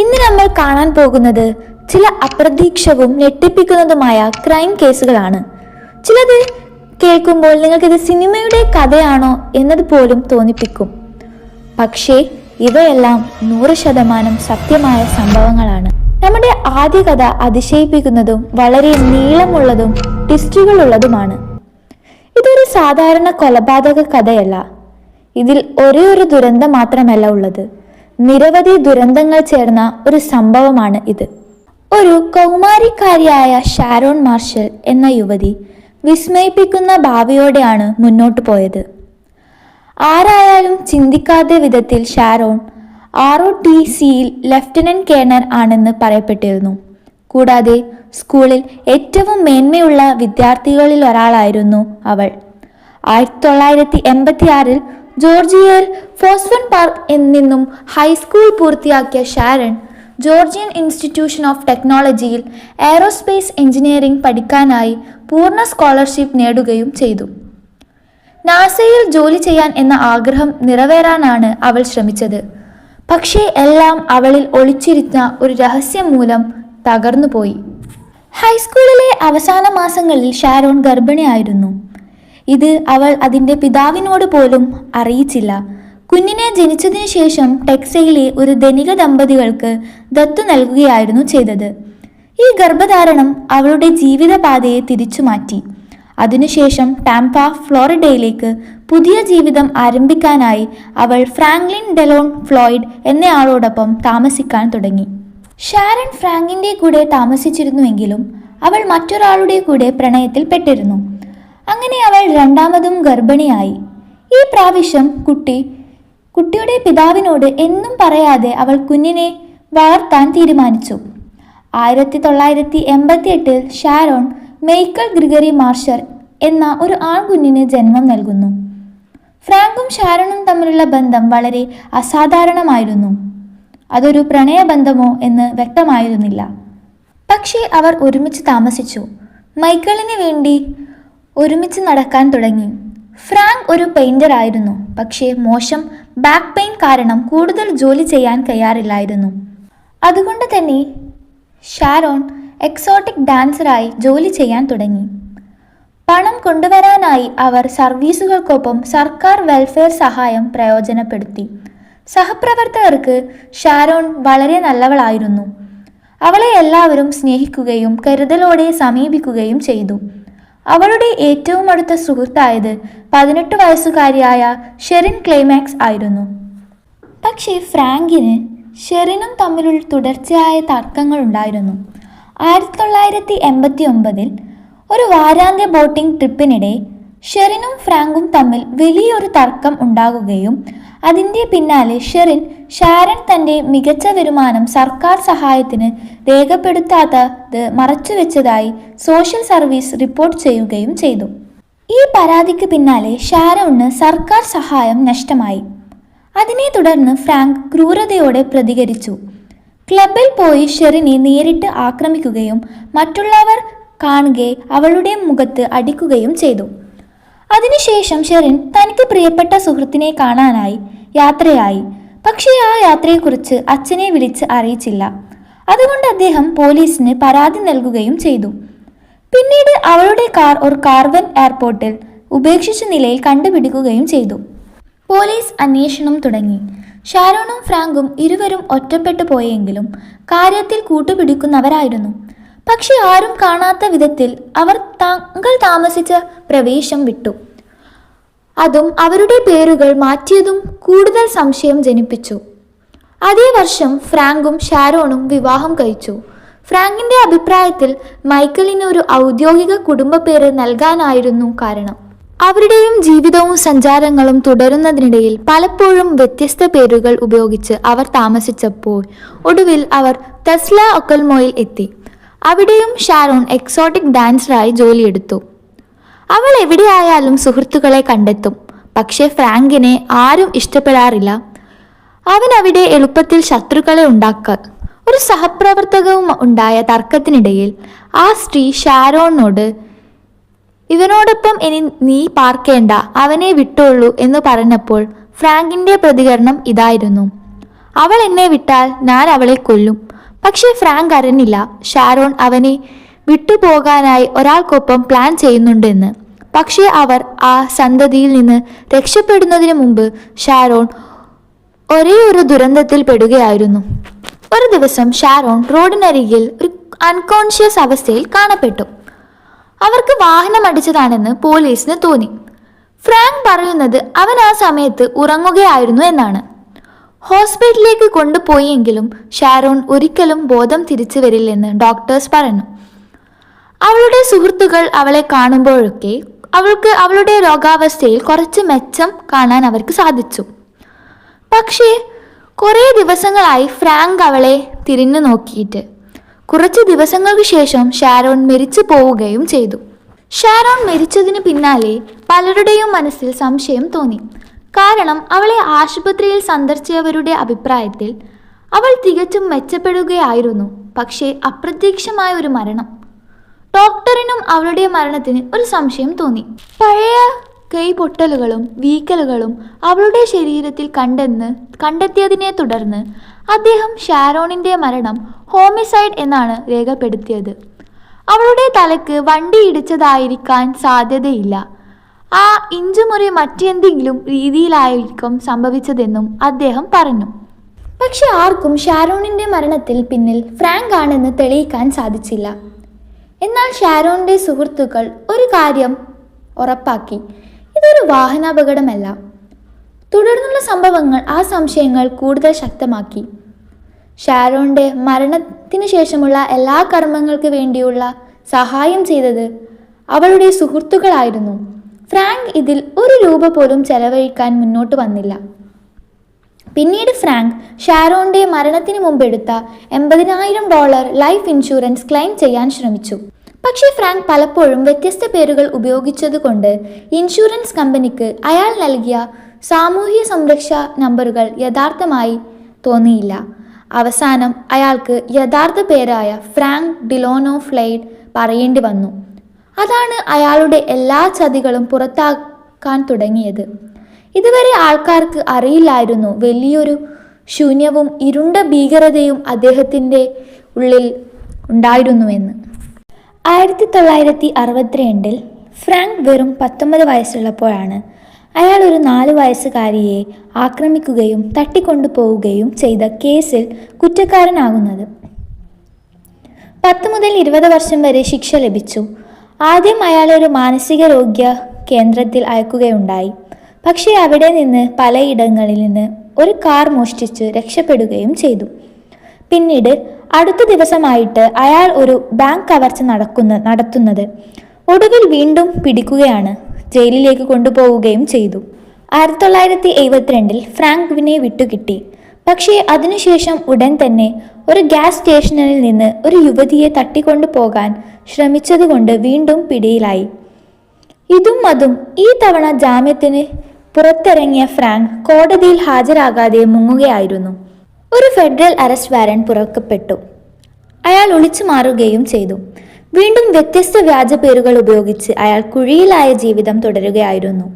ഇന്ന് നമ്മൾ കാണാൻ പോകുന്നത് ചില അപ്രതീക്ഷവും ഞെട്ടിപ്പിക്കുന്നതുമായ ക്രൈം കേസുകളാണ് ചിലത് കേൾക്കുമ്പോൾ നിങ്ങൾക്കിത് സിനിമയുടെ കഥയാണോ എന്നത് പോലും തോന്നിപ്പിക്കും. പക്ഷേ ഇവയെല്ലാം നൂറ് ശതമാനം സത്യമായ സംഭവങ്ങളാണ്. നമ്മുടെ ആദ്യ കഥ അതിശയിപ്പിക്കുന്നതും വളരെ നീളമുള്ളതും ട്വിസ്റ്റുകളുള്ളതുമാണ്. ഇതൊരു സാധാരണ കൊലപാതക കഥയല്ല. ഇതിൽ ഒരേ ഒരു ദുരന്തം മാത്രമല്ല ഉള്ളത്. നിരവധി ദുരന്തങ്ങൾ ചേർന്ന ഒരു സംഭവമാണ് ഇത്. ഒരു കൗമാരിക്കാരിയായ ഷാരോൺ മാർഷൽ എന്ന യുവതി വിസ്മയിപ്പിക്കുന്ന ഭാവിയോടെയാണ് മുന്നോട്ട് പോയത്. ആരായാലും ചിന്തിക്കാത്ത വിധത്തിൽ ഷാരോൺ ആർ ഒ ടി സിയിൽ ലഫ്റ്റനന്റ് കേണർ ആണെന്ന് പറയപ്പെട്ടിരുന്നു. കൂടാതെ സ്കൂളിൽ ഏറ്റവും മേന്മയുള്ള വിദ്യാർത്ഥികളിൽ ഒരാളായിരുന്നു അവൾ. ആയിരത്തി തൊള്ളായിരത്തി എൺപത്തി ജോർജിയയിൽ ഫോസ്ഫൻ പാർക്ക് എന്നിന്നും ഹൈസ്കൂൾ പൂർത്തിയാക്കിയ ഷാരൺ ജോർജിയൻ ഇൻസ്റ്റിറ്റ്യൂഷൻ ഓഫ് ടെക്നോളജിയിൽ എയറോസ്പേസ് എഞ്ചിനീയറിംഗ് പഠിക്കാനായി പൂർണ സ്കോളർഷിപ്പ് നേടുകയും ചെയ്തു. നാസയിൽ ജോലി ചെയ്യാൻ എന്ന ആഗ്രഹം നിറവേറാനാണ് അവൾ ശ്രമിച്ചത്. പക്ഷേ എല്ലാം അവളിൽ ഒളിച്ചിരുന്ന ഒരു രഹസ്യം മൂലം തകർന്നുപോയി. ഹൈസ്കൂളിലെ അവസാന മാസങ്ങളിൽ ഷാരോൺ ഗർഭിണിയായിരുന്നു. ഇത് അവൾ അതിന്റെ പിതാവിനോട് പോലും അറിയിച്ചില്ല. കുഞ്ഞിനെ ജനിച്ചതിനു ശേഷം ടെക്സയിലെ ഒരു ധനിക ദമ്പതികൾക്ക് ദത്തു നൽകുകയായിരുന്നു ചെയ്തത്. ഈ ഗർഭധാരണം അവളുടെ ജീവിതപാതയെ തിരിച്ചു മാറ്റി. അതിനുശേഷം ടാംപ ഫ്ലോറിഡയിലേക്ക് പുതിയ ജീവിതം ആരംഭിക്കാനായി അവൾ ഫ്രാങ്ക്ലിൻ ഡെലോൺ ഫ്ലോയിഡ് എന്നയാളോടൊപ്പം താമസിക്കാൻ തുടങ്ങി. ഷാരൻ ഫ്രാങ്കിന്റെ കൂടെ താമസിച്ചിരുന്നുവെങ്കിലും അവൾ മറ്റൊരാളുടെ കൂടെ പ്രണയത്തിൽ പെട്ടിരുന്നു അങ്ങനെ അവൾ രണ്ടാമതും ഗർഭിണിയായി. ഈ പ്രാവശ്യം കുട്ടി കുട്ടിയുടെ പിതാവിനോട് എന്നും പറയാതെ അവൾ കുഞ്ഞിനെ വളർത്താൻ തീരുമാനിച്ചു. ആയിരത്തി തൊള്ളായിരത്തി എൺപത്തി എട്ടിൽ ഷാരോൺ മെയ്ക്കൽ ഗ്രിഗറി മാർഷർ എന്ന ഒരു ആൺകുഞ്ഞിന് ജന്മം നൽകുന്നു. ഫ്രാങ്കും ഷാരോണും തമ്മിലുള്ള ബന്ധം വളരെ അസാധാരണമായിരുന്നു. അതൊരു പ്രണയബന്ധമോ എന്ന് വ്യക്തമായിരുന്നില്ല. പക്ഷേ അവർ ഒരുമിച്ച് താമസിച്ചു. മൈക്കിളിന് വേണ്ടി ഒരുമിച്ച് നടക്കാൻ തുടങ്ങി. ഫ്രാങ്ക് ഒരു പെയിന്റർ ആയിരുന്നു. പക്ഷേ മോശം ബാക്ക് പെയിൻ കാരണം കൂടുതൽ ജോലി ചെയ്യാൻ കഴിയാറില്ലായിരുന്നു അതുകൊണ്ട് തന്നെ ഷാരോൺ എക്സോട്ടിക് ഡാൻസറായി ജോലി ചെയ്യാൻ തുടങ്ങി. പണം കൊണ്ടുവരാനായി അവർ സർവീസുകൾക്കൊപ്പം സർക്കാർ വെൽഫെയർ സഹായം പ്രയോജനപ്പെടുത്തി. സഹപ്രവർത്തകർക്ക് ഷാരോൺ വളരെ നല്ലവളായിരുന്നു. അവളെ എല്ലാവരും സ്നേഹിക്കുകയും കരുതലോടെ സമീപിക്കുകയും ചെയ്തു. അവളുടെ ഏറ്റവും അടുത്ത സുഹൃത്തായത് പതിനെട്ട് വയസ്സുകാരിയായ ഷെറിൻ ക്ലൈമാക്സ് ആയിരുന്നു. പക്ഷേ ഫ്രാങ്കിന് ഷെറിനും തമ്മിലുള്ള തുടർച്ചയായ തർക്കങ്ങൾ ഉണ്ടായിരുന്നു. ആയിരത്തി തൊള്ളായിരത്തി എൺപത്തി ഒമ്പതിൽ ഒരു വാരാന്ത്യ ബോട്ടിംഗ് ട്രിപ്പിനിടെ ഷെറിനും ഫ്രാങ്കും തമ്മിൽ വലിയൊരു തർക്കം ഉണ്ടാകുകയും അതിന്റെ പിന്നാലെ ഷെറിൻ ഷാരൻ തന്റെ മികച്ച വരുമാനം സർക്കാർ സഹായത്തിന് രേഖപ്പെടുത്താത്തത് മറച്ചുവെച്ചതായി സോഷ്യൽ സർവീസ് റിപ്പോർട്ട് ചെയ്യുകയും ചെയ്തു. ഈ പരാതിക്ക് പിന്നാലെ ഷാരോണിന് സർക്കാർ സഹായം നഷ്ടമായി. അതിനെ തുടർന്ന് ഫ്രാങ്ക് ക്രൂരതയോടെ പ്രതികരിച്ചു. ക്ലബിൽ പോയി ഷെറിനെ നേരിട്ട് ആക്രമിക്കുകയും മറ്റുള്ളവർ കാണുകെ അവളുടെ മുഖത്ത് അടിക്കുകയും ചെയ്തു. അതിനുശേഷം ഷെറിൻ തനിക്ക് പ്രിയപ്പെട്ട സുഹൃത്തിനെ കാണാനായി യാത്രയായി. പക്ഷേ ആ യാത്രയെക്കുറിച്ച് അച്ഛനെ വിളിച്ച് അറിയിച്ചില്ല. അതുകൊണ്ട് അദ്ദേഹം പോലീസിന് പരാതി നൽകുകയും ചെയ്തു. പിന്നീട് അവളുടെ കാർ ഒരു കാർവൻ എയർപോർട്ടിൽ ഉപേക്ഷിച്ച നിലയിൽ കണ്ടുപിടിക്കുകയും ചെയ്തു. പോലീസ് അന്വേഷണം തുടങ്ങി. ഷാരോണും ഫ്രാങ്കും ഇരുവരും ഒറ്റപ്പെട്ടു പോയെങ്കിലും കാര്യത്തിൽ കൂട്ടുപിടിക്കുന്നവരായിരുന്നു. പക്ഷെ ആരും കാണാത്ത വിധത്തിൽ അവർ താങ്കൾ താമസിച്ച പ്രവേശം വിട്ടു. അതും അവരുടെ പേരുകൾ മാറ്റിയതും കൂടുതൽ സംശയം ജനിപ്പിച്ചു. അതേ വർഷം ഫ്രാങ്കും ഷാരോണും വിവാഹം കഴിച്ചു. ഫ്രാങ്കിന്റെ അഭിപ്രായത്തിൽ മൈക്കിളിന് ഒരു ഔദ്യോഗിക കുടുംബ പേര് നൽകാനായിരുന്നു കാരണം. അവരുടെയും ജീവിതവും സഞ്ചാരങ്ങളും തുടരുന്നതിനിടയിൽ പലപ്പോഴും വ്യത്യസ്ത പേരുകൾ ഉപയോഗിച്ച് അവർ താമസിച്ചപ്പോൾ ഒടുവിൽ അവർ ടെസ്ല ഒക്കൽമോയിൽ എത്തി. അവിടെയും ഷാരോൺ എക്സോട്ടിക് ഡാൻസറായി ജോലിയെടുത്തു. അവൾ എവിടെയായാലും സുഹൃത്തുക്കളെ കണ്ടെത്തും. പക്ഷേ ഫ്രാങ്കിനെ ആരും ഇഷ്ടപ്പെടാറില്ല. അവൻ അവിടെ എളുപ്പത്തിൽ ശത്രുക്കളെ ഉണ്ടാക്ക ഒരു സഹപ്രവർത്തകവും ഉണ്ടായ തർക്കത്തിനിടയിൽ ആ സ്ത്രീ ഷാരോണിനോട് ഇവനോടൊപ്പം ഇനി നീ പാർക്കേണ്ട അവനെ വിട്ടുള്ളൂ എന്ന് പറഞ്ഞപ്പോൾ ഫ്രാങ്കിന്റെ പ്രതികരണം ഇതായിരുന്നു. അവൾ എന്നെ വിട്ടാൽ ഞാൻ അവളെ കൊല്ലും. പക്ഷേ ഫ്രാങ്ക് അറിഞ്ഞില്ല. ഷാരോൺ അവനെ വിട്ടുപോകാനായി ഒരാൾക്കൊപ്പം പ്ലാൻ ചെയ്യുന്നുണ്ടെന്ന്. പക്ഷേ അവർ ആ സന്തതിയിൽ നിന്ന് രക്ഷപ്പെടുന്നതിന് മുമ്പ് ഷാരോൺ ഒരേ ഒരു ദുരന്തത്തിൽ പെടുകയായിരുന്നു. ഒരു ദിവസം ഷാരോൺ റോഡിനരികിൽ ഒരു അൺകോൺഷ്യസ് അവസ്ഥയിൽ കാണപ്പെട്ടു. അവർക്ക് വാഹനം അടിച്ചതാണെന്ന് പോലീസിന് തോന്നി. ഫ്രാങ്ക് പറയുന്നത് അവൻ ആ സമയത്ത് ഉറങ്ങുകയായിരുന്നു എന്നാണ്. ഹോസ്പിറ്റലിലേക്ക് കൊണ്ടുപോയെങ്കിലും ഷാരോൺ ഒരിക്കലും ബോധം തിരിച്ചു വരില്ലെന്ന് ഡോക്ടേഴ്സ് പറഞ്ഞു അവളുടെ സുഹൃത്തുക്കൾ അവളെ കാണുമ്പോഴൊക്കെ അവൾക്ക് അവളുടെ രോഗാവസ്ഥയിൽ കുറച്ച് മെച്ചം കാണാൻ അവർക്ക് സാധിച്ചു. പക്ഷേ കുറേ ദിവസങ്ങളായി ഫ്രാങ്ക് അവളെ തിരിഞ്ഞു നോക്കിയിട്ട്. കുറച്ച് ദിവസങ്ങൾക്ക് ശേഷം ഷാരോൺ മരിച്ചു പോവുകയും ചെയ്തു. ഷാരോൺ മരിച്ചതിന് പിന്നാലെ പലരുടെയും മനസ്സിൽ സംശയം തോന്നി. കാരണം അവളെ ആശുപത്രിയിൽ സന്ദർശിച്ചവരുടെ അഭിപ്രായത്തിൽ അവൾ തികച്ചും മെച്ചപ്പെടുകയായിരുന്നു പക്ഷേ അപ്രത്യക്ഷമായ ഒരു മരണം. ഡോക്ടറിനും അവളുടെ മരണത്തിന് ഒരു സംശയം തോന്നി. പഴയ കൈപൊട്ടലുകളും വീക്കലുകളും അവളുടെ ശരീരത്തിൽ കണ്ടെന്ന് കണ്ടെത്തിയതിനെ തുടർന്ന് അദ്ദേഹം ഷാരോണിന്റെ മരണം ഹോമിസൈഡ് എന്നാണ് രേഖപ്പെടുത്തിയത്. അവളുടെ തലക്ക് വണ്ടി ഇടിച്ചതായിരിക്കാൻ സാധ്യതയില്ല. ആ ഇഞ്ചുമുറി മറ്റെന്തെങ്കിലും രീതിയിലായിരിക്കും സംഭവിച്ചതെന്നും അദ്ദേഹം പറഞ്ഞു. പക്ഷെ ആർക്കും ഷാരോണിന്റെ മരണത്തിൽ പിന്നിൽ ഫ്രാങ്ക് ആണെന്ന് തെളിയിക്കാൻ സാധിച്ചില്ല. എന്നാൽ ഷാരോണിന്റെ സുഹൃത്തുക്കൾ ഒരു കാര്യം ഉറപ്പാക്കി. ഇതൊരു വാഹനാപകടമല്ല. തുടർന്നുള്ള സംഭവങ്ങൾ ആ സംശയങ്ങൾ കൂടുതൽ ശക്തമാക്കി. ഷാരോണിന്റെ മരണത്തിന് ശേഷമുള്ള എല്ലാ കർമ്മങ്ങൾക്ക് വേണ്ടിയുള്ള സഹായം ചെയ്തത് അവളുടെ സുഹൃത്തുക്കളായിരുന്നു. ഫ്രാങ്ക് ഇതിൽ ഒരു രൂപ പോലും ചെലവഴിക്കാൻ മുന്നോട്ട് വന്നില്ല. പിന്നീട് ഫ്രാങ്ക് ഷാരോന്റെ മരണത്തിന് മുമ്പെടുത്ത എൺപതിനായിരം ഡോളർ ലൈഫ് ഇൻഷുറൻസ് ക്ലെയിം ചെയ്യാൻ ശ്രമിച്ചു. പക്ഷേ ഫ്രാങ്ക് പലപ്പോഴും വ്യത്യസ്ത പേരുകൾ ഉപയോഗിച്ചതുകൊണ്ട് ഇൻഷുറൻസ് കമ്പനിക്ക് അയാൾ നൽകിയ സാമൂഹ്യ സംരക്ഷ നമ്പറുകൾ യഥാർത്ഥമായി തോന്നിയില്ല. അവസാനം അയാൾക്ക് യഥാർത്ഥ പേരായ ഫ്രാങ്ക് ഡിലോനോ ഫ്ലെയ്ഡ് പറയേണ്ടി വന്നു. അതാണ് അയാളുടെ എല്ലാ ചതികളും പുറത്താക്കാൻ തുടങ്ങിയത്. ഇതുവരെ ആൾക്കാർക്ക് അറിയില്ലായിരുന്നു വലിയൊരു ശൂന്യവും ഇരുണ്ട ഭീകരതയും അദ്ദേഹത്തിന്റെ ഉള്ളിൽ ഉണ്ടായിരുന്നുവെന്ന്. ആയിരത്തി തൊള്ളായിരത്തി അറുപത്തിരണ്ടിൽ ഫ്രാങ്ക് വെറും പത്തൊമ്പത് വയസ്സുള്ളപ്പോഴാണ് അയാൾ ഒരു നാല് വയസ്സുകാരിയെ ആക്രമിക്കുകയും തട്ടിക്കൊണ്ടുപോവുകയും ചെയ്ത കേസിൽ കുറ്റക്കാരനാകുന്നത്. പത്ത് മുതൽ ഇരുപത് വർഷം വരെ ശിക്ഷ ലഭിച്ചു. ആദ്യം അയാളെ ഒരു മാനസിക രോഗ്യ കേന്ദ്രത്തിൽ അയക്കുകയുണ്ടായി. പക്ഷേ അവിടെ നിന്ന് പലയിടങ്ങളിൽ നിന്ന് ഒരു കാർ മോഷ്ടിച്ച് രക്ഷപ്പെടുകയും ചെയ്തു. പിന്നീട് അടുത്ത ദിവസമായിട്ട് അയാൾ ഒരു ബാങ്ക് കവർച്ച നടക്കുന്ന നടത്തുന്നത് ഒടുവിൽ വീണ്ടും പിടിക്കുകയാണ് ജയിലിലേക്ക് കൊണ്ടുപോവുകയും ചെയ്തു. ആയിരത്തി തൊള്ളായിരത്തി എഴുപത്തിരണ്ടിൽ ഫ്രാങ്ക്വിനെ വിട്ടുകിട്ടി. പക്ഷേ അതിനുശേഷം ഉടൻ തന്നെ ഒരു ഗ്യാസ് സ്റ്റേഷനിൽ നിന്ന് ഒരു യുവതിയെ തട്ടിക്കൊണ്ടു പോകാൻ ശ്രമിച്ചതുകൊണ്ട് വീണ്ടും പിടിയിലായി. ഇതും അതും ഈ തവണ ജാമ്യത്തിന് പുറത്തിറങ്ങിയ ഫ്രാങ്ക് കോടതിയിൽ ഹാജരാകാതെ മുങ്ങുകയായിരുന്നു. ഒരു ഫെഡറൽ അറസ്റ്റ് വാറന്റ് പുറക്കപ്പെട്ടു. അയാൾ ഒളിച്ചു മാറുകയും ചെയ്തു. വീണ്ടും വ്യത്യസ്ത വ്യാജ പേരുകൾ ഉപയോഗിച്ച് അയാൾ കുഴിയിലായ ജീവിതം തുടരുകയായിരുന്നു.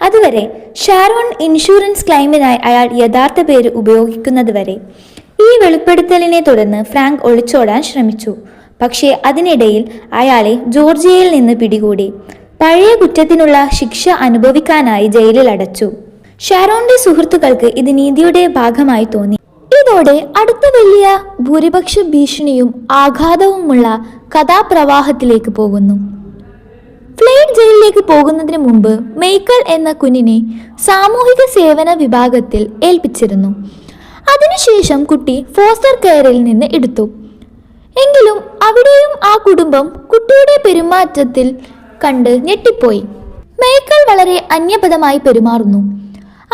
അതുവരെ ഷാരോൺ ഇൻഷുറൻസ് ക്ലെയിമിനായി അയാൾ യഥാർത്ഥ പേര് ഉപയോഗിക്കുന്നതുവരെ ഈ വെളിപ്പെടുത്തലിനെ തുടർന്ന് ഫ്രാങ്ക് ഒളിച്ചോടാൻ ശ്രമിച്ചു. പക്ഷേ അതിനിടയിൽ അയാളെ ജോർജിയയിൽ നിന്ന് പിടികൂടി. പഴയ കുറ്റത്തിനുള്ള ശിക്ഷ അനുഭവിക്കാനായി ജയിലിൽ അടച്ചു. ഷാരോന്റെ സുഹൃത്തുക്കൾക്ക് ഇത് നീതിയുടെ ഭാഗമായി തോന്നി. ഇതോടെ അടുത്ത വലിയ ഭൂരിപക്ഷ ഭീഷണിയും ആഘാതവുമുള്ള കഥാപ്രവാഹത്തിലേക്ക് പോകുന്നു. ഫ്ലേഡ് ജയിലിലേക്ക് പോകുന്നതിന് മുമ്പ് മെയ്ക്കൽ എന്ന കുഞ്ഞിനെ സാമൂഹിക സേവന വിഭാഗത്തിൽ ഏൽപ്പിച്ചിരുന്നു. അതിനുശേഷം കുട്ടി ഫോസ്റ്റർ കെയറിൽ നിന്ന് എടുത്തു. എങ്കിലും അവിടെയും ആ കുടുംബം കുട്ടിയുടെ പെരുമാറ്റത്തിൽ കണ്ട് ഞെട്ടിപ്പോയി. മെയ്ക്കൽ വളരെ അന്യപദമായി പെരുമാറുന്നു.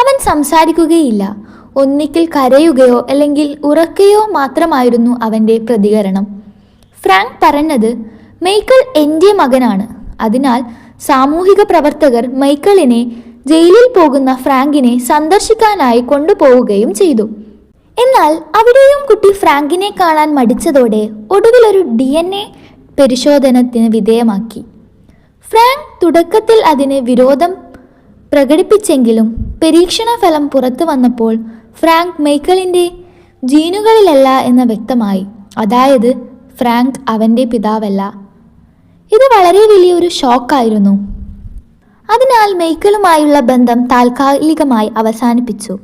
അവൻ സംസാരിക്കുകയില്ല. ഒന്നിക്കിൽ കരയുകയോ അല്ലെങ്കിൽ ഉറക്കുകയോ മാത്രമായിരുന്നു അവന്റെ പ്രതികരണം. ഫ്രാങ്ക് പറഞ്ഞത് മെയ്ക്കൽ എന്റെ മകനാണ്. അതിനാൽ സാമൂഹിക പ്രവർത്തകർ മൈക്കിളിനെ ജയിലിൽ പോകുന്ന ഫ്രാങ്കിനെ സന്ദർശിക്കാനായി കൊണ്ടുപോവുകയും ചെയ്തു. എന്നാൽ അവിടെയും കുട്ടി ഫ്രാങ്കിനെ കാണാൻ മടിച്ചതോടെ ഒടുവിൽ ഒരു ഡി എൻ എ പരിശോധനത്തിന് വിധേയമാക്കി. ഫ്രാങ്ക് തുടക്കത്തിൽ അതിന് വിരോധം പ്രകടിപ്പിച്ചെങ്കിലും പരീക്ഷണ ഫലം പുറത്തു വന്നപ്പോൾ ഫ്രാങ്ക് മൈക്കിളിന്റെ ജീനുകളിലല്ല എന്ന് വ്യക്തമായി. അതായത് ഫ്രാങ്ക് അവന്റെ പിതാവല്ല. ഇത് വളരെ വലിയൊരു ഷോക്കായിരുന്നു. അതിനാൽ മൈക്കിളുമായുള്ള ബന്ധം താൽക്കാലികമായി അവസാനിപ്പിച്ചു.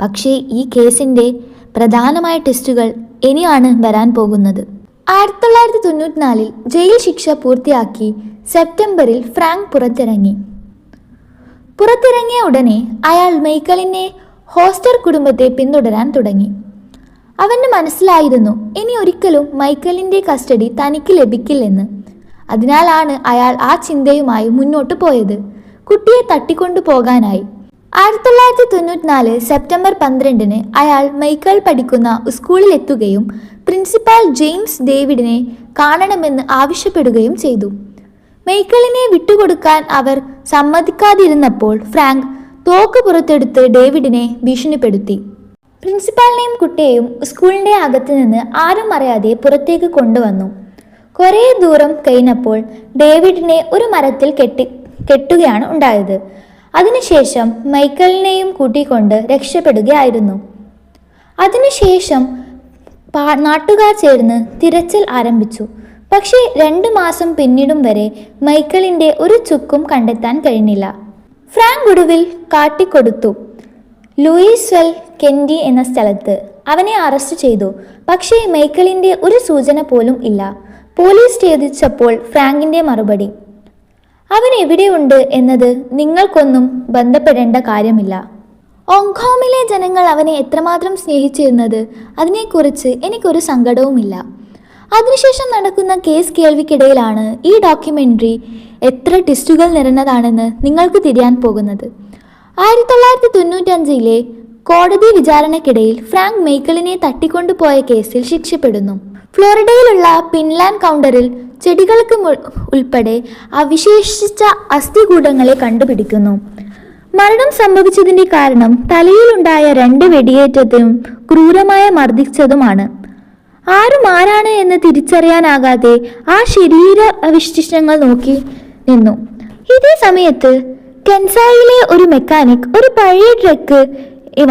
പക്ഷേ ഈ കേസിന്റെ പ്രധാനമായ ടെസ്റ്റുകൾ ഇനിയാണ് വരാൻ പോകുന്നത്. ആയിരത്തി തൊള്ളായിരത്തി തൊണ്ണൂറ്റിനാലിൽ ജയിൽ ശിക്ഷ പൂർത്തിയാക്കി സെപ്റ്റംബറിൽ ഫ്രാങ്ക് പുറത്തിറങ്ങി. പുറത്തിറങ്ങിയ ഉടനെ അയാൾ മെയ്ക്കലിനെ ഹോസ്റ്റർ കുടുംബത്തെ പിന്തുടരാൻ തുടങ്ങി. അവന് മനസ്സിലായിരുന്നു ഇനി ഒരിക്കലും മൈക്കലിന്റെ കസ്റ്റഡി തനിക്ക് ലഭിക്കില്ലെന്ന്. അതിനാലാണ് അയാൾ ആ ചിന്തയുമായി മുന്നോട്ട് പോയത്. കുട്ടിയെ തട്ടിക്കൊണ്ടു പോകാനായി ആയിരത്തി തൊള്ളായിരത്തി തൊണ്ണൂറ്റിനാല് സെപ്റ്റംബർ പന്ത്രണ്ടിന് അയാൾ മൈക്കൽ പഠിക്കുന്ന സ്കൂളിലെത്തുകയും പ്രിൻസിപ്പാൾ ജെയിംസ് ഡേവിഡിനെ കാണണമെന്ന് ആവശ്യപ്പെടുകയും ചെയ്തു. മൈക്കിളിനെ വിട്ടുകൊടുക്കാൻ അവർ സമ്മതിക്കാതിരുന്നപ്പോൾ ഫ്രാങ്ക് തോക്ക് പുറത്തെടുത്ത് ഡേവിഡിനെ ഭീഷണിപ്പെടുത്തി. പ്രിൻസിപ്പാളിനെയും കുട്ടിയെയും സ്കൂളിന്റെ അകത്ത് നിന്ന് ആരും അറിയാതെ പുറത്തേക്ക് കൊണ്ടുവന്നു. കുറേ ദൂരം കഴിഞ്ഞപ്പോൾ ഡേവിഡിനെ ഒരു മരത്തിൽ കെട്ടി കെട്ടുകയാണ് ഉണ്ടായത്. അതിനുശേഷം മൈക്കിളിനെയും കൂട്ടിക്കൊണ്ട് രക്ഷപ്പെടുകയായിരുന്നു. അതിനുശേഷം നാട്ടുകാർ ചേർന്ന് തിരച്ചിൽ ആരംഭിച്ചു. പക്ഷേ രണ്ട് മാസം പിന്നിടും വരെ മൈക്കിളിന്റെ ഒരു ചുക്കും കണ്ടെത്താൻ കഴിഞ്ഞില്ല. ഫ്രാങ്ക് ഒടുവിൽ കാട്ടിക്കൊടുത്തു. ലൂയിസ് വെൽ കെൻഡി എന്ന സ്ഥലത്ത് അവനെ അറസ്റ്റ് ചെയ്തു. പക്ഷേ മൈക്കിളിന്റെ ഒരു സൂചന പോലും ഇല്ല. പോലീസ് ചോദിച്ചപ്പോൾ ഫ്രാങ്കിന്റെ മറുപടി. അവൻ എവിടെയുണ്ട് എന്നത് നിങ്ങൾക്കൊന്നും ബന്ധപ്പെടേണ്ട കാര്യമില്ല. ഓങ്കോമിലെ ജനങ്ങൾ അവനെ എത്രമാത്രം സ്നേഹിച്ചിരുന്നത് അതിനെക്കുറിച്ച് എനിക്കൊരു സങ്കടവുമില്ല. അതിനുശേഷം നടക്കുന്ന കേസ് കേൾവിക്കിടയിലാണ് ഈ ഡോക്യുമെന്ററി എത്ര ടെസ്റ്റുകൾ നിറഞ്ഞതാണെന്ന് നിങ്ങൾക്ക് തിരിയാൻ പോകുന്നത്. ആയിരത്തി തൊള്ളായിരത്തി തൊണ്ണൂറ്റഞ്ചിലെ കോടതി വിചാരണക്കിടയിൽ ഫ്രാങ്ക് മെയ്ക്കലിനെ തട്ടിക്കൊണ്ടുപോയ കേസിൽ ശിക്ഷപ്പെടുന്നു. ഫ്ലോറിഡയിലുള്ള പിൻലാൻഡ് കൗണ്ടറിൽ ചെടികൾക്ക് ഉൾപ്പെടെ അവിശേഷിച്ച അസ്ഥികൂടങ്ങളെ കണ്ടുപിടിക്കുന്നു. മരണം സംഭവിച്ചതിന്റെ കാരണം തലയിലുണ്ടായ രണ്ട് വെടിയേറ്റതും ക്രൂരമായ മർദ്ദിച്ചതുമാണ്. ആരും ആരാണ് എന്ന് തിരിച്ചറിയാനാകാതെ ആ ശരീര അവശിഷ്ടങ്ങൾ നോക്കി നിന്നു. ഇതേ സമയത്ത് കെൻസായിലെ ഒരു മെക്കാനിക് ഒരു പഴയ ട്രക്ക്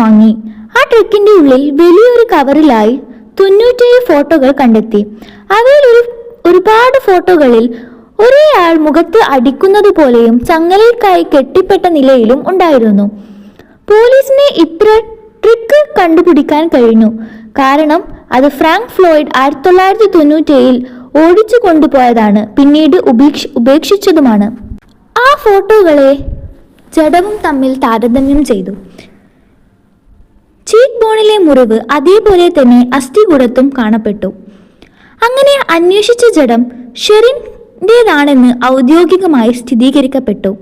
വാങ്ങി. ആ ട്രക്കിന്റെ ഉള്ളിൽ വലിയൊരു കവറിലായി തൊണ്ണൂറ്റേഴ് ഫോട്ടോകൾ കണ്ടെത്തി. അവയിൽ ഒരു ഒരുപാട് ഫോട്ടോകളിൽ ഒരേയാൾ മുഖത്ത് അടിക്കുന്നത് പോലെയും ചങ്ങലയ്ക്കായി കെട്ടിപ്പെട്ട നിലയിലും ഉണ്ടായിരുന്നു. പോലീസിനെ ഇത്ര ട്രിക്ക് കണ്ടുപിടിക്കാൻ കഴിഞ്ഞു. കാരണം അത് ഫ്രാങ്ക് ഫ്ലോയിഡ് ആയിരത്തി തൊള്ളായിരത്തി തൊണ്ണൂറ്റേഴിൽ ഓടിച്ചു കൊണ്ടുപോയതാണ് പിന്നീട് ഉപേക്ഷ ഉപേക്ഷിച്ചതുമാണ്. ആ ഫോട്ടോകളെ ജഡവും തമ്മിൽ താരതമ്യം ചെയ്തു. ചീക്ക് ബോണിലെ മുറിവ് അതേപോലെ തന്നെ അസ്ഥികുടത്തും കാണപ്പെട്ടു. അങ്ങനെ അന്വേഷിച്ച ജഡം ഷെറിന്റേതാണെന്ന് ഔദ്യോഗികമായി സ്ഥിരീകരിക്കപ്പെട്ടു.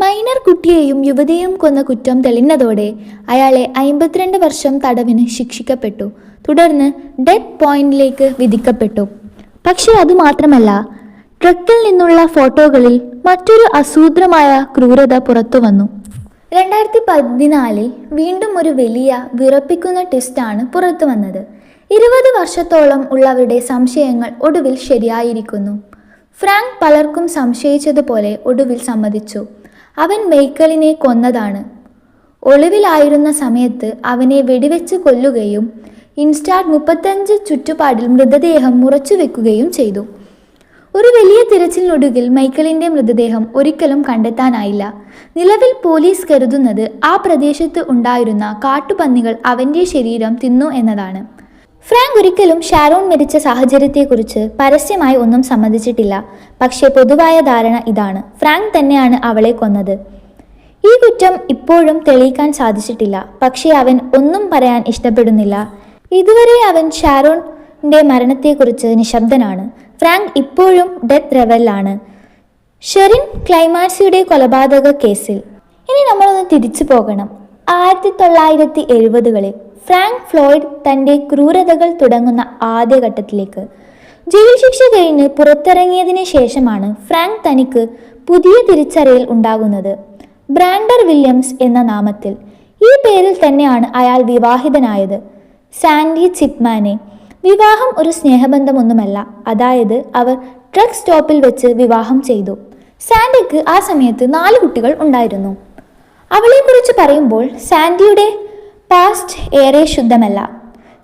മൈനർ കുട്ടിയെയും യുവതിയെയും കൊന്ന കുറ്റം തെളിഞ്ഞതോടെ അയാളെ അമ്പത്തിരണ്ട് വർഷം തടവിന് ശിക്ഷിക്കപ്പെട്ടു. തുടർന്ന് ഡെഡ് പോയിന്റിലേക്ക് വിധിക്കപ്പെട്ടു. പക്ഷേ അതുമാത്രമല്ല ട്രക്കിൽ നിന്നുള്ള ഫോട്ടോകളിൽ മറ്റൊരു അസൂത്രമായ ക്രൂരത പുറത്തു വന്നു. രണ്ടായിരത്തി പതിനാലിൽ വീണ്ടും ഒരു വലിയ വിറപ്പിക്കുന്ന ടെസ്റ്റാണ് പുറത്തു വന്നത്. ഇരുപത് വർഷത്തോളം ഉള്ളവരുടെ സംശയങ്ങൾ ഒടുവിൽ ശരിയായിരിക്കുന്നു. ഫ്രാങ്ക് പലർക്കും സംശയിച്ചതുപോലെ ഒടുവിൽ സമ്മതിച്ചു. അവൻ മെയ്ക്കലിനെ കൊന്നതാണ്. ഒളിവിലായിരുന്ന സമയത്ത് അവനെ വെടിവെച്ച് കൊല്ലുകയും ഇൻസ്റ്റാർട്ട് മുപ്പത്തഞ്ച് ചുറ്റുപാടിൽ മൃതദേഹം മുറച്ചു വെക്കുകയും ചെയ്തു. ഒരു വലിയ തിരച്ചിലിനൊടുവിൽ മൈക്കിളിന്റെ മൃതദേഹം ഒരിക്കലും കണ്ടെത്താനായില്ല. നിലവിൽ പോലീസ് കരുതുന്നത് ആ പ്രദേശത്ത് ഉണ്ടായിരുന്ന കാട്ടുപന്നികൾ അവന്റെ ശരീരം തിന്നു എന്നതാണ്. ഫ്രാങ്ക് ഒരിക്കലും ഷാരോൺ മരിച്ച സാഹചര്യത്തെക്കുറിച്ച് പരസ്യമായി ഒന്നും സമ്മതിച്ചിട്ടില്ല. പക്ഷേ പൊതുവായ ധാരണ ഇതാണ്. ഫ്രാങ്ക് തന്നെയാണ് അവളെ കൊന്നത്. ഈ കുറ്റം ഇപ്പോഴും തെളിയിക്കാൻ സാധിച്ചിട്ടില്ല. പക്ഷേ അവൻ ഒന്നും പറയാൻ ഇഷ്ടപ്പെടുന്നില്ല. ഇതുവരെ അവൻ ഷാരോണിന്റെ മരണത്തെക്കുറിച്ച് നിശബ്ദനാണ്. ഫ്രാങ്ക് ഇപ്പോഴും ഡെത്ത് റെവലിലാണ് ഷെറിൻ ക്ലൈമാക്സിയുടെ കൊലപാതക കേസിൽ. ഇനി നമ്മളൊന്ന് തിരിച്ചു പോകണം. ആയിരത്തി തൊള്ളായിരത്തി എഴുപതുകളിൽ ഫ്രാങ്ക് ഫ്ലോയിഡ് തന്റെ ക്രൂരതകൾ തുടങ്ങുന്ന ആദ്യഘട്ടത്തിലേക്ക്. ജയിൽ ശിക്ഷ കഴിഞ്ഞ് പുറത്തിറങ്ങിയതിന് ശേഷമാണ് ഫ്രാങ്ക് തനിക്ക് പുതിയ തിരിച്ചറിയൽ ഉണ്ടാകുന്നത്. ബ്രാൻഡർ വില്യംസ് എന്ന നാമത്തിൽ. ഈ പേരിൽ തന്നെയാണ് അയാൾ വിവാഹിതനായത്. സാൻഡി ചിപ്മാനെ. വിവാഹം ഒരു സ്നേഹബന്ധമൊന്നുമല്ല. അതായത് അവർ ട്രക്ക് സ്റ്റോപ്പിൽ വെച്ച് വിവാഹം ചെയ്തു. സാൻഡിക്ക് ആ സമയത്ത് നാല് കുട്ടികൾ ഉണ്ടായിരുന്നു. അവളെക്കുറിച്ച് പറയുമ്പോൾ സാൻഡിയുടെ പാസ്റ്റ് ഏറെ ശുദ്ധമല്ല.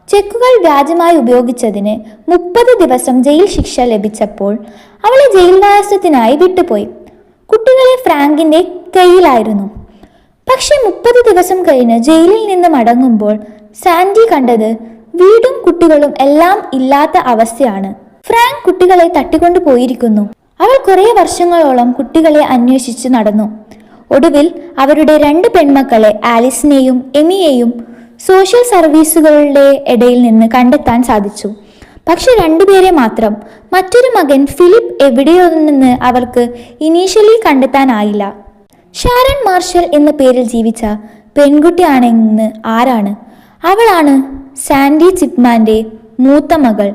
ചെക്കുകൾ വ്യാജമായി ഉപയോഗിച്ചതിന് മുപ്പത് ദിവസം ജയിൽ ശിക്ഷ ലഭിച്ചപ്പോൾ അവളെ ജയിൽവാസത്തിനായി വിട്ടുപോയി. കുട്ടികളെ ഫ്രാങ്കിന്റെ കയ്യിലായിരുന്നു. പക്ഷെ മുപ്പത് ദിവസം കഴിഞ്ഞ് ജയിലിൽ നിന്ന് മടങ്ങുമ്പോൾ സാൻഡി കണ്ടത് വീടും കുട്ടികളും എല്ലാം ഇല്ലാത്ത അവസ്ഥയാണ്. ഫ്രാങ്ക് കുട്ടികളെ തട്ടിക്കൊണ്ടു പോയിരിക്കുന്നു അവൾ കുറേ വർഷങ്ങളോളം കുട്ടികളെ അന്വേഷിച്ച് നടന്നു. ഒടുവിൽ അവരുടെ രണ്ട് പെൺമക്കളെ ആലിസിനെയും എമിയെയും സോഷ്യൽ സർവീസുകളുടെ ഇടയിൽ നിന്ന് കണ്ടെത്താൻ സാധിച്ചു. പക്ഷെ രണ്ടുപേരെ മാത്രം. മറ്റൊരു മകൻ ഫിലിപ്പ് എവിടെയോ നിന്ന് അവർക്ക് ഇനീഷ്യലി കണ്ടെത്താനായില്ല. ഷാരൺ മാർഷൽ എന്ന പേരിൽ ജീവിച്ച പെൺകുട്ടിയാണെന്ന് ആരാണ്? അവളാണ് സാൻഡി ചിപ്മാന്റെ മൂത്ത മകൾ.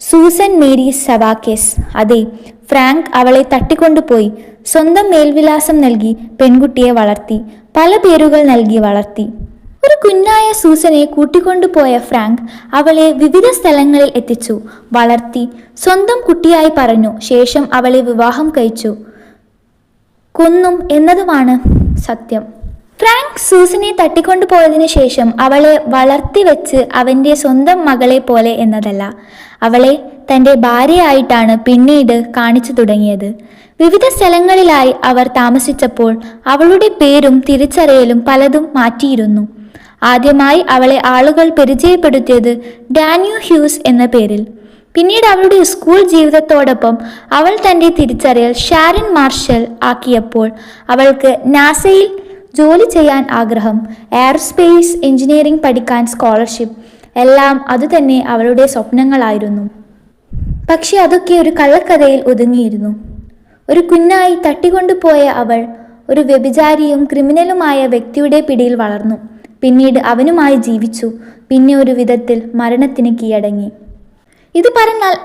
സൂസൻ മേരി സവാക്കേസ്. അതെ ഫ്രാങ്ക് അവളെ തട്ടിക്കൊണ്ടുപോയി സ്വന്തം മേൽവിലാസം നൽകി പെൺകുട്ടിയെ വളർത്തി പല പേരുകൾ നൽകി വളർത്തി. ഒരു കുഞ്ഞായ സൂസനെ കൂട്ടിക്കൊണ്ടുപോയ ഫ്രാങ്ക് അവളെ വിവിധ സ്ഥലങ്ങളിൽ എത്തിച്ചു വളർത്തി. സ്വന്തം കുട്ടിയായി പറഞ്ഞു ശേഷം അവളെ വിവാഹം കഴിച്ചു. കൊന്നും എന്നതുമാണ് സത്യം. ഫ്രാങ്ക് സൂസനെ തട്ടിക്കൊണ്ടുപോയതിനു ശേഷം അവളെ വളർത്തി വെച്ച് അവന്റെ സ്വന്തം മകളെ പോലെ എന്നതല്ല. അവളെ തന്റെ ഭാര്യയായിട്ടാണ് പിന്നീട് കാണിച്ചു തുടങ്ങിയത്. വിവിധ സ്ഥലങ്ങളിലായി അവർ താമസിച്ചപ്പോൾ അവളുടെ പേരും തിരിച്ചറിയലും പലതും മാറ്റിയിരുന്നു. ആദ്യമായി അവളെ ആളുകൾ പരിചയപ്പെടുത്തിയത് ഡാനിയു ഹ്യൂസ് എന്ന പേരിൽ. പിന്നീട് അവളുടെ സ്കൂൾ ജീവിതത്തോടൊപ്പം അവൾ തന്റെ തിരിച്ചറിയൽ ഷാരൻ മാർഷൽ ആക്കിയപ്പോൾ അവൾക്ക് നാസയിൽ ജോലി ചെയ്യാൻ ആഗ്രഹം എയർസ്പേസ് എഞ്ചിനീയറിംഗ് പഠിക്കാൻ സ്കോളർഷിപ്പ് എല്ലാം അതുതന്നെ അവളുടെ സ്വപ്നങ്ങളായിരുന്നു. പക്ഷെ അതൊക്കെ ഒരു കള്ളക്കഥയിൽ ഒതുങ്ങിയിരുന്നു. ഒരു കുഞ്ഞായി തട്ടിക്കൊണ്ടുപോയ അവൾ ഒരു വ്യഭിചാരിയും ക്രിമിനലുമായ വ്യക്തിയുടെ പിടിയിൽ വളർന്നു. പിന്നീട് അവനുമായി ജീവിച്ചു. പിന്നെ ഒരു വിധത്തിൽ മരണത്തിന് കീഴടങ്ങി. ഇത് പറഞ്ഞാൽ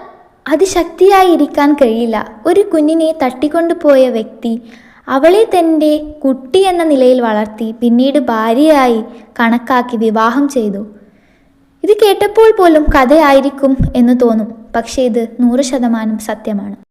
അതിശക്തിയായി ഇരിക്കാൻ കഴിയില്ല. ഒരു കുഞ്ഞിനെ തട്ടിക്കൊണ്ടുപോയ വ്യക്തി അവളെ തന്റെ കുട്ടി എന്ന നിലയിൽ വളർത്തി പിന്നീട് ഭാര്യയായി കണക്കാക്കി വിവാഹം ചെയ്തു. ഇത് കേട്ടപ്പോൾ പോലും കഥയായിരിക്കും എന്ന് തോന്നും. പക്ഷേ ഇത് നൂറ് ശതമാനം സത്യമാണ്.